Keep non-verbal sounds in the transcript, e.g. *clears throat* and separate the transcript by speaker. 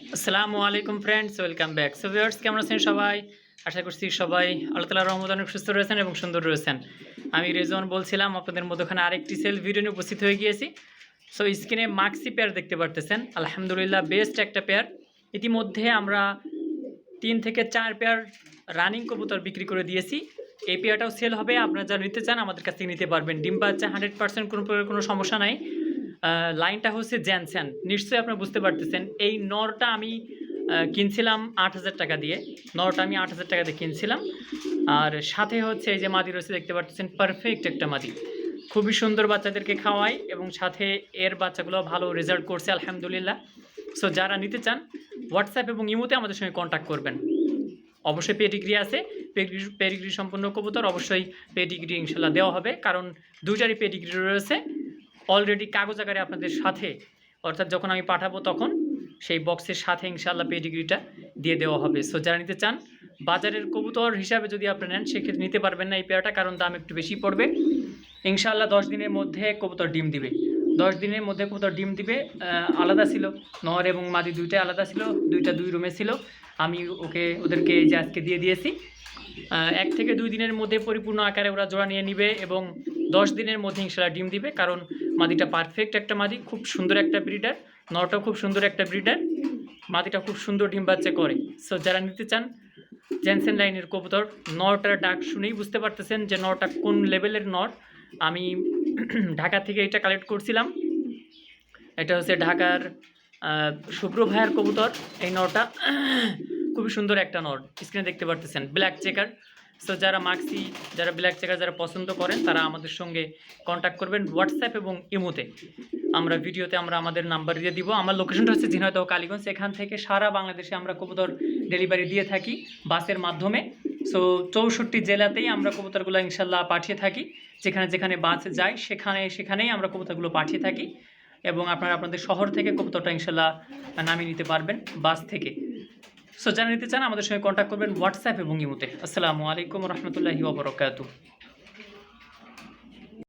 Speaker 1: আসসালামু আলাইকুম friends welcome back so viewers কেমন আছেন সবাই? আশা করছি সবাই আল্লাহ তালার রহমত অনেক সুস্থ রয়েছেন এবং সুন্দর রয়েছেন। আমি রেজন বলছিলাম, আপনাদের মধ্যখানে আরেকটি সেল ভিডিও নিয়ে উপস্থিত হয়ে গিয়েছি। সো স্ক্রিনে মাক্সি পেয়ার দেখতে পারতেছেন। আলহামদুলিল্লাহ বেস্ট একটা পেয়ার ইতিমধ্যে আমরা তিন থেকে চার পেয়ার রানিং কবুতর বিক্রি করে দিয়েছি। এই পেয়ারটাও সেল হবে, আপনারা যারা নিতে চান আমাদের কাছ থেকে নিতে পারবেন। ডিম বাচ্চা হান্ড্রেড পার্সেন্ট কোনো কোনো সমস্যা নাই। লাইনটা হচ্ছে জ্যানস্যান নিশ্চয়ই আপনারা বুঝতে পারতেছেন, এই নরটা আমি কিনছিলাম আট হাজার টাকা দিয়ে। নরটা আমি আট হাজার টাকা দিয়ে কিনছিলাম। আর সাথে হচ্ছে এই যে মাদি রয়েছে, দেখতে পাচ্ছেন পারফেক্ট একটা মাদি। খুবই সুন্দর বাচ্চাদেরকে খাওয়াই এবং সাথে এর বাচ্চাগুলো ভালো রেজাল্ট করছে, আলহামদুলিল্লাহ। সো যারা নিতে চান হোয়াটসঅ্যাপ এবং ইমোতে আমাদের সঙ্গে কন্ট্যাক্ট করবেন। অবশ্যই পেডিগ্রি আছে পেডিগ্রি পেডিগ্রি সম্পূর্ণ কবুতর অবশ্যই পেডিগ্রি ইনশাল্লাহ দেওয়া হবে। কারণ দুইটারই পেডিগ্রি রয়েছে। অলরেডি কাগজ আকারে আপনাদের সাথে, অর্থাৎ যখন আমি পাঠাবো তখন সেই বক্সের সাথে ইনশাল্লাহ পেডিগ্রিটা দিয়ে দেওয়া হবে। সো যারা নিতে চান, বাজারের কবুতর হিসাবে যদি আপনি নেন, সেক্ষেত্রে নিতে পারবেন না এই পেয়ারটা, কারণ দাম একটু বেশি পড়বে। ইনশাল্লাহ দশ দিনের মধ্যে কবুতর ডিম দিবে। দশ দিনের মধ্যে কবুতর ডিম দিবে আলাদা ছিল। নহর এবং মাদি দুইটাই আলাদা ছিল, দুইটা দুই রুমে ছিল। আমি ওকে, ওদেরকে এই যে আজকে দিয়ে দিয়েছি। এক থেকে দুই দিনের মধ্যে পরিপূর্ণ আকারে ওরা জোড়া নিয়ে নিবে এবং দশ দিনের মধ্যে ইনশাল্লাহ ডিম দিবে, কারণ মাদিটা পারফেক্ট একটা মাদি খুব সুন্দর একটা ব্রিডার নটাও খুব সুন্দর একটা ব্রিডার মাদিটা খুব সুন্দর ডিম বাচ্চা করে। সো যারা নিতে চান জেনসেন লাইনের কবুতর নটার ডাক শুনেই বুঝতে পারতেছেন যে নটা কোন লেভেলের নট আমি *clears throat* ঢাকা থেকে এটা কালেক্ট করছিলাম। এটা হচ্ছে ঢাকার শুভ্র ভাইয়ের কবুতর। এই নটা *clears throat* খুবই সুন্দর একটা নট স্ক্রিনে দেখতে পারতেছেন ব্ল্যাক চেকার সো যারা মাক্সি যারা ব্ল্যাক চেকার যারা পছন্দ করেন, তারা আমাদের সঙ্গে কন্ট্যাক্ট করবেন হোয়াটসঅ্যাপ এবং ইমোতে আমরা ভিডিওতে আমরা আমাদের নাম্বার দিয়ে দিব। আমার লোকেশনটা হচ্ছে ঝিনাইদহ কালীগঞ্জ এখান থেকে সারা বাংলাদেশে আমরা কবুতর ডেলিভারি দিয়ে থাকি বাসের মাধ্যমে। সো চৌষট্টি জেলাতেই আমরা কবুতরগুলো ইনশাল্লাহ পাঠিয়ে থাকি। যেখানে যেখানে বাস যায়, সেখানে সেখানেই আমরা কবুতরগুলো পাঠিয়ে থাকি। এবং আপনারা আপনাদের শহর থেকে কবুতরটা ইনশাল্লাহ নামিয়ে নিতে পারবেন বাস থেকে। সো যারা নিতে চান, আমাদের সঙ্গে কন্ট্যাক্ট করবেন হোয়াটসঅ্যাপ এবং ইমোতে। আসসালামু আলাইকুম রহমতুল্লাহি ওবরকাতু